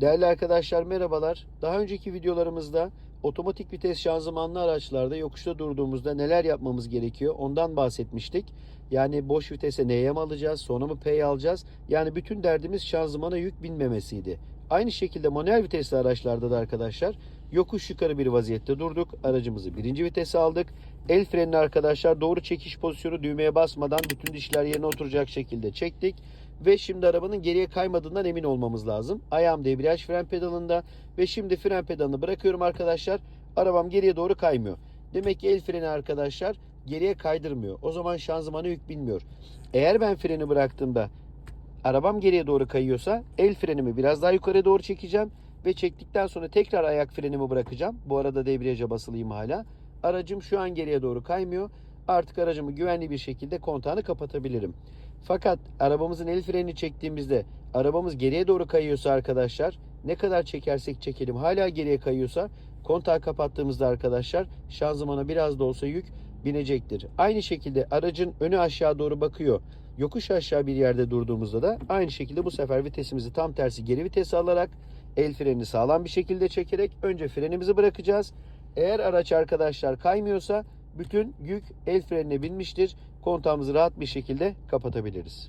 Değerli arkadaşlar merhabalar. Daha önceki videolarımızda otomatik vites şanzımanlı araçlarda yokuşta durduğumuzda neler yapmamız gerekiyor ondan bahsetmiştik. Yani boş vitese neye mi alacağız sonra mı P'ye alacağız? Yani bütün derdimiz şanzımana yük binmemesiydi. Aynı şekilde manuel vitesli araçlarda da arkadaşlar yokuş yukarı bir vaziyette durduk. Aracımızı birinci vitese aldık. El frenini arkadaşlar doğru çekiş pozisyonu düğmeye basmadan bütün dişler yerine oturacak şekilde çektik. Ve şimdi arabanın geriye kaymadığından emin olmamız lazım. Ayağım debriyaj fren pedalında ve şimdi fren pedalını bırakıyorum arkadaşlar. Arabam geriye doğru kaymıyor. Demek ki el freni arkadaşlar geriye kaydırmıyor. O zaman şanzımana yük binmiyor. Eğer ben freni bıraktığımda arabam geriye doğru kayıyorsa el frenimi biraz daha yukarı doğru çekeceğim ve çektikten sonra tekrar ayak frenimi bırakacağım. Bu arada debriyaja basılıyım hala. Aracım şu an geriye doğru kaymıyor. Artık aracımı güvenli bir şekilde kontağını kapatabilirim. Fakat arabamızın el frenini çektiğimizde arabamız geriye doğru kayıyorsa arkadaşlar ne kadar çekersek çekelim hala geriye kayıyorsa kontağı kapattığımızda arkadaşlar şanzımana biraz da olsa yük binecektir. Aynı şekilde aracın önü aşağı doğru bakıyor. Yokuş aşağı bir yerde durduğumuzda da aynı şekilde bu sefer vitesimizi tam tersi geri vitese alarak el frenini sağlam bir şekilde çekerek önce frenimizi bırakacağız. Eğer araç arkadaşlar kaymıyorsa bütün yük el frenine binmiştir. Kontağımızı rahat bir şekilde kapatabiliriz.